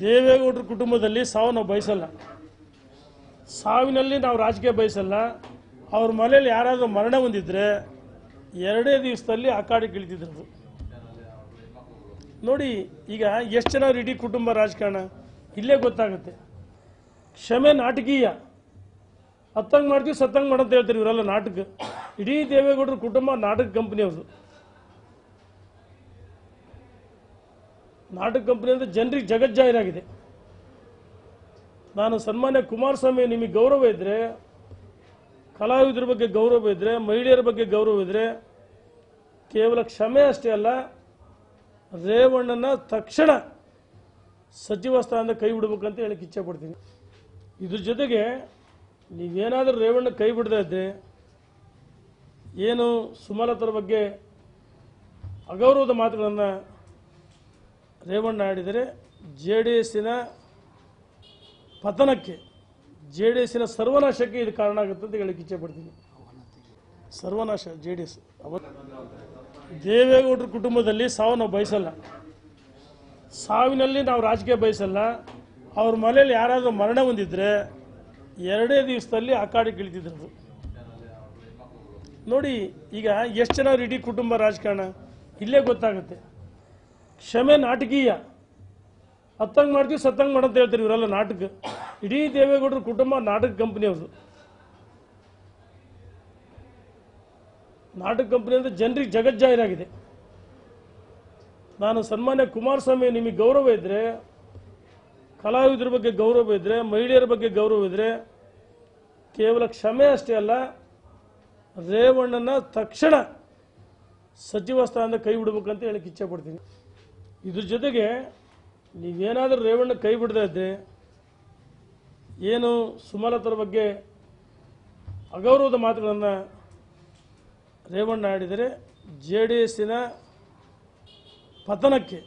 ದೇವೇಗೌಡರ ಕುಟುಂಬದಲ್ಲಿ ಸಾವು ನಾವು ಬಯಸಲ್ಲ. ಸಾವಿನಲ್ಲಿ ನಾವು ರಾಜಕೀಯ ಬಯಸಲ್ಲ. ಅವ್ರ ಮನೇಲಿ ಯಾರಾದರೂ ಮರಣ ಹೊಂದಿದ್ರೆ ಎರಡೇ ದಿವಸದಲ್ಲಿ ಆ ಕಾಡಿಗೆ ಇಳಿದಿದ್ರು ನೋಡಿ, ಈಗ ಎಷ್ಟು ಜನ ಇಡೀ ಕುಟುಂಬ ರಾಜಕಾರಣ? ಇಲ್ಲೇ ಗೊತ್ತಾಗುತ್ತೆ. ಕ್ಷಮೆ ನಾಟಕೀಯ. ಹತ್ತಂಗೆ ಮಾಡ್ತೀವಿ, ಸತ್ತಂಗೆ ಮಾಡಂತ ಹೇಳ್ತಾರೆ ಇವರೆಲ್ಲ ನಾಟಕ. ಇಡೀ ದೇವೇಗೌಡರ ಕುಟುಂಬ ನಾಟಕ ಕಂಪ್ನಿ ಅವ್ರದ್ದು. ನಾಟಕ ಕಂಪನಿ ಅಂದರೆ ಜನರಿಗೆ ಜಗಜ್ಜಾಹಿರಾಗಿದೆ ನಾನು ಸನ್ಮಾನ್ಯ ಕುಮಾರಸ್ವಾಮಿ ನಿಮಗೆ ಗೌರವ ಇದ್ದರೆ ಕಲಾವಿದರ ಬಗ್ಗೆ ಗೌರವ ಇದ್ದರೆ ಮಹಿಳೆಯರ ಬಗ್ಗೆ ಗೌರವ ಇದ್ದರೆ ಕೇವಲ ಕ್ಷಮೆ ಅಷ್ಟೇ ಅಲ್ಲ, ರೇವಣ್ಣನ ತಕ್ಷಣ ಸಚಿವ ಸ್ಥಾನದ ಕೈ ಬಿಡ್ಬೇಕಂತ ಹೇಳಕ್ಕೆ ಇಚ್ಛೆ ಪಡ್ತೀನಿ. ಇದ್ರ ಜೊತೆಗೆ ನೀವೇನಾದರೂ ರೇವಣ್ಣ ಕೈ ಬಿಡದೇ ಇದ್ದರೆ ಏನು ಸುಮಲತರ ಬಗ್ಗೆ ಅಗೌರವದ ಮಾತುಗಳನ್ನು ರೇವಣ್ಣ ಆಡಿದರೆ ಜೆ ಡಿ ಎಸ್ಸಿನ ಪತನಕ್ಕೆ, ಜೆ ಡಿ ಎಸ್ಸಿನ ಸರ್ವನಾಶಕ್ಕೆ ಇದು ಕಾರಣ ಆಗುತ್ತೆ ಅಂತ ಹೇಳಕ್ಕೆ ಇಚ್ಛೆ ಪಡ್ತೀನಿ. ಸರ್ವನಾಶ, ಜೆ ಡಿ ಎಸ್. ದೇವೇಗೌಡರ ಕುಟುಂಬದಲ್ಲಿ ಸಾವು ನಾವು ಬಯಸಲ್ಲ. ಸಾವಿನಲ್ಲಿ ನಾವು ರಾಜಕೀಯ ಬಯಸಲ್ಲ. ಅವ್ರ ಮನೇಲಿ ಯಾರಾದರೂ ಮರಣ ಹೊಂದಿದ್ರೆ ಎರಡೇ ದಿವಸದಲ್ಲಿ ಅಖಾಡಕ್ಕೆ ಇಳಿತಿದ್ರು. ನೋಡಿ, ಈಗ ಎಷ್ಟು ಜನ ಇಡೀ ಕುಟುಂಬ ರಾಜಕಾರಣ, ಇಲ್ಲೇ ಗೊತ್ತಾಗುತ್ತೆ. ಕ್ಷಮೆ ನಾಟಕೀಯ. ಹತ್ತಂಗೆ ಮಾಡ್ತೀವಿ, ಸತ್ತಂಗೆ ಮಾಡಂತ ಹೇಳ್ತಾರೆ ಇವರೆಲ್ಲ ನಾಟಕ. ಇಡೀ ದೇವೇಗೌಡರ ಕುಟುಂಬ ನಾಟಕ ಕಂಪನಿ ಅವ್ರದ್ದು ನಾಟಕ ಕಂಪನಿ ಅಂದರೆ ಜನರಿಗೆ ಜಗಜ್ಜಾಹಿರಾಗಿದೆ ನಾನು ಸನ್ಮಾನ್ಯ ಕುಮಾರಸ್ವಾಮಿ ನಿಮಗೆ ಗೌರವ ಇದ್ದರೆ ಕಲಾವಿದರ ಬಗ್ಗೆ ಗೌರವ ಇದ್ದರೆ ಮಹಿಳೆಯರ ಬಗ್ಗೆ ಗೌರವ ಇದ್ದರೆ ಕೇವಲ ಕ್ಷಮೆ ಅಷ್ಟೇ ಅಲ್ಲ, ರೇವಣ್ಣನ ತಕ್ಷಣ ಸಚಿವ ಸ್ಥಾನದ ಕೈ ಬಿಡ್ಬೇಕಂತ ಹೇಳಕ್ಕೆ ಇಚ್ಛೆ ಪಡ್ತೀನಿ. ಇದ್ರ ಜೊತೆಗೆ ನೀವೇನಾದರೂ ರೇವಣ್ಣ ಕೈ ಬಿಡದೆ ಇದ್ದರೆ ಏನು ಸುಮಲತರ ಬಗ್ಗೆ ಅಗೌರವದ ಮಾತುಗಳನ್ನು ರೇವಣ್ಣ ಆಡಿದರೆ ಜೆ ಡಿ ಎಸ್ಸಿನ ಪತನಕ್ಕೆ,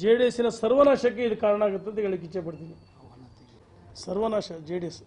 ಜೆ ಡಿ ಎಸ್ಸಿನ ಸರ್ವನಾಶಕ್ಕೆ ಇದು ಕಾರಣ ಆಗುತ್ತೆ ಅಂತ ಹೇಳಕ್ಕೆ ಇಚ್ಛೆ ಪಡ್ತೀನಿ. ಸರ್ವನಾಶ, ಜೆ ಡಿ ಎಸ್